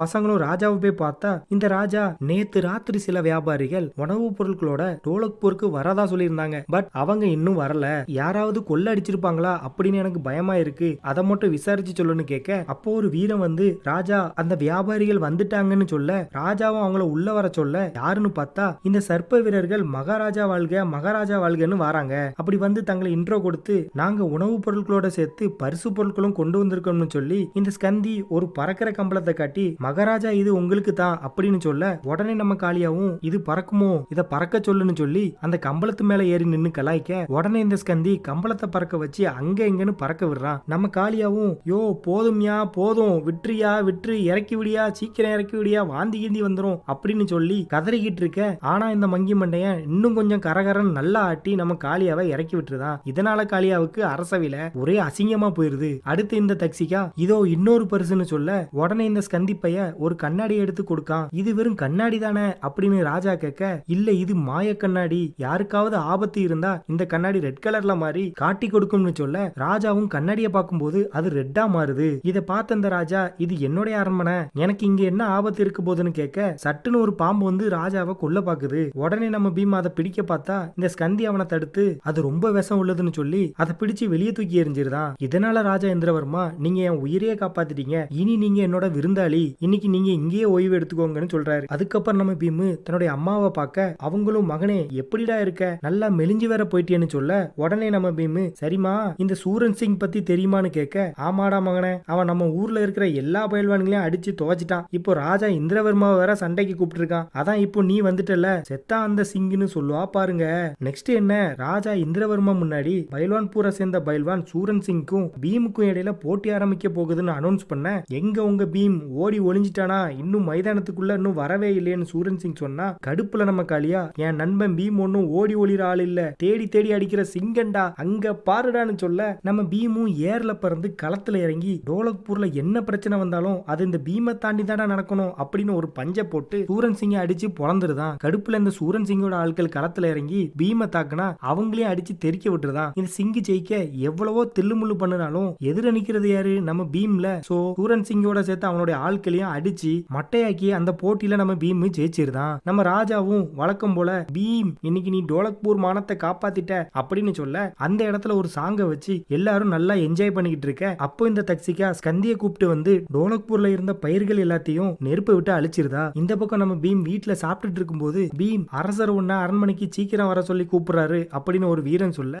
பசங்களும் ராஜாவை போய் பார்த்தா இந்த ராஜா நேத்து ராத்திரி சில வியாபாரிகள் உணவுப் பொருட்களோட டோலக்பூருக்கு வரதா சொல்லியிருந்தாங்க. பட் அவங்க இன்னும் வரல. யாராவது கொள்ள அடிச்சிருப்பாங்களா அப்படின்னு எனக்கு பயமா இருக்கு. அதை மட்டும் விசாரிச்சு சொல்லுன்னு கேட்க அப்போ ஒரு வீரன் வந்து ராஜா அந்த வியாபாரிகள் வந்துட்டாங்கன்னு சொல்ல ராஜாவும் அவங்கள உள்ள வர சொல்ல யாருன்னு பார்த்தா இந்த சர்ப்ப வீரர்கள் மகாராஜா வாழ்க மகாராஜா வாழ்கன்னு வராங்க. அப்படி வந்து தங்களை இன்ட்ரோ கொடுத்து நாங்க உணவுப் பொருட்களோட சேர்த்து பரிசு பொருட்களும் கொண்டு வந்திருக்கோம்னு சொல்லி இந்த ஸ்கந்தி ஒரு பறக்கிற கம்பளத்தை காட்டி மகாராஜா இது உங்களுக்கு தான் அப்படின்னு சொல்ல உடனே நம்ம காளியாவும் இது பறக்குமோ இத பறக்க சொல்லுன்னு சொல்லி அந்த கம்பளத்து மேல ஏறி நின்னு கலாய்க்க உடனே இந்த ஸ்கந்தி கம்பளத்தை பறக்க வச்சு அங்க எங்கன்னு பறக்க விடுறான். நம்ம காளியாவும் யோ போதும்யா போதும் விட்டுறியா விட்டுரு இறக்கி விடியா சீக்கிரம் இறக்கி விடியா வாந்தி கீந்தி வந்துரும் அப்படின்னு சொல்லி கதறிக்கிட்டு இருக்க. ஆனா இந்த மங்கி மண்டையன் இன்னும் கொஞ்சம் கரகரன் நல்லா ஆட்டி நம்ம காளியாவை இறக்கி விட்டுருதான். இதனால காளியாவுக்கு அரசவையில ஒரே அசிங்கமா போயிருது. அடுத்து இந்த தக்சிகா இதோ இன்னொரு பரிசுன்னு சொல்ல உடனே இந்த ஸ்கந்தி பைய ஒரு கண்ணாடி எடுத்து கொடுக்கான். இது வெறும் கண்ணாடி தானே அப்படின்னு ராஜா கேட்க இல்ல இது மாய கண்ணாடி. யாருக்காவது ஆபத்து இருந்தா இந்த கண்ணாடி ரெட் கலர்ல மாறி காட்டி கொடுக்கும்னு சொல்ல ராஜாவும் கண்ணாடியை பார்க்கும்போது அது ரெட்டா மாறுது. இதை பார்த்த இந்த ராஜா இது என்னுடைய அரண்மனை. எனக்கு இங்க என்ன ஆபத்து இருக்க போதுன்னு கேட்க சட்டுன்னு ஒரு பாம்பு வந்து ராஜாவை கொல்ல பாக்குது. உடனே நம்ம பீமா அதை பிடிக்க பார்த்தா இந்த ஸ்கந்தி அவனை தடுத்து அது ரொம்ப விஷம் உள்ளதுன்னு சொல்லி அதை பிடிச்சு வெளியே தூக்கி எறிஞ்சிருதான். இதனால ராஜா இந்திரவர்மா நீங்க என் உயிரையே காப்பாத்திட்டீங்க. இனி நீங்க என்னோட விருந்தாளி. இன்னைக்கு நீங்க இங்கேயே ஓய்வு எடுத்துக்கோங்கன்னு சொல்றாரு. அதுக்கப்புறம் நம்ம பீமு தன்னுடைய அம்மாவை பார்க்க அவங்களும் மகனே எப்படிடா இருக்க? நல்லா மெலிஞ்சு வேற போயிட்டேன்னு சொல்ல உடனே நம்ம பீமு சரிம்மா இந்த சூரன் சிங் பத்தி தெரியுமான்னு கேட்க ஆமாடா மகனே அவன் நம்ம ஊர்ல இருக்கிற எல்லா பயல்வான்களையும் அடிச்சு துவச்சிட்டான். இப்போ ராஜா இந்திரவர்மாவை வேற சண்டைக்கு கூப்பிட்டு இருக்கான் அதான் இப்போ நீ வந்துட்டல செத்தா அந்த சிங்குன்னு சொல்லுவா பாருங்க. நெக்ஸ்ட் என்ன ராஜா இந்திரவர்மா முன்னாடி பைல்வான் பூரா சேர்ந்த பைல்வான் சூரன் சிங்க்கும் பீமுக்கும் இடையில போட்டி ஆரம்பிக்க போகுதுன்னு அனௌன்ஸ் பண்ண எங்க உங்க பீம் ஓடி ஒளிஞ்சிட்டானா? இன்னும் மைதானத்துக்குள்ள இன்னும் வரவே இல்லையேன்னு சூரன் சிங் சொன்னா கடுப்புல நம்ம காளியா என் நண்பன் பீம் ஒன்னும் ஓடி ஒளிற ஆள் இல்ல. தேடி தேடி அடிக்கிற சிங்கண்டா அங்க பாருடான்னு சொல்ல நம்ம பீமும் ஏர்ல பறந்து களத்துல இறங்கி டோலக்பூர்ல என்ன பிரச்சனை வந்தாலும் அது இந்த பீமை தாண்டி தானே நடக்கணும் அப்படின்னு ஒரு பஞ்சை போட்டு சூரன் சிங்கை அடிச்சு பொழந்துருதான் கடுப்புல இந்த சூரன் சிங்கோட ஆட்கள் களத்துல இறங்கி பீமை தாக்குனா அவங்களையும் அடிச்சு தெறிக்க விட்டுருதான். இந்த சிங்கு ஜெயிக்க எவ்வளவோ தில்லுமுள்ளு பண்ணினாலும் எதிர நிக்கிறது யாரு? நம்ம பீம்ல. சோ சூரன் சிங்கோட சேர்த்து அவனுடைய ஆட்களையும் அடிச்சு மட்டையாக்கி அந்த போட்டியில நம்ம பீம் ஜெயிச்சிருதான் நம்ம ராஜாவும் வழக்கம் போல பீம் இன்னைக்கு நீ டோலக்பூர் மானத்தை காப்பாத்திட்ட அப்படின்னு சொல்ல அந்த இடத்துல ஒரு சாங்கை வச்சு எல்லாரும் நல்லா என்ஜாய் பண்ணிக்கிட்டு இருக்க அப்போ இந்த தக்சிகா ஸ்கந்திய கூப்பிட்டு வந்து டோலக்பூர்ல இருந்த பயிர்கள் எல்லாத்தையும் நெருப்பை விட்டு அழிச்சிருதா? இந்த பக்கம் நம்ம பீம் வீட்டுல சாப்பிட்டுட்டு இருக்கும்போது பீம் அரசர் ஒன்னா அரண்மனைக்கு சீக்கிரம் வர சொல்லி கூப்பிடுறாரு அப்படின்னு ஒரு வீரன் சொல்ல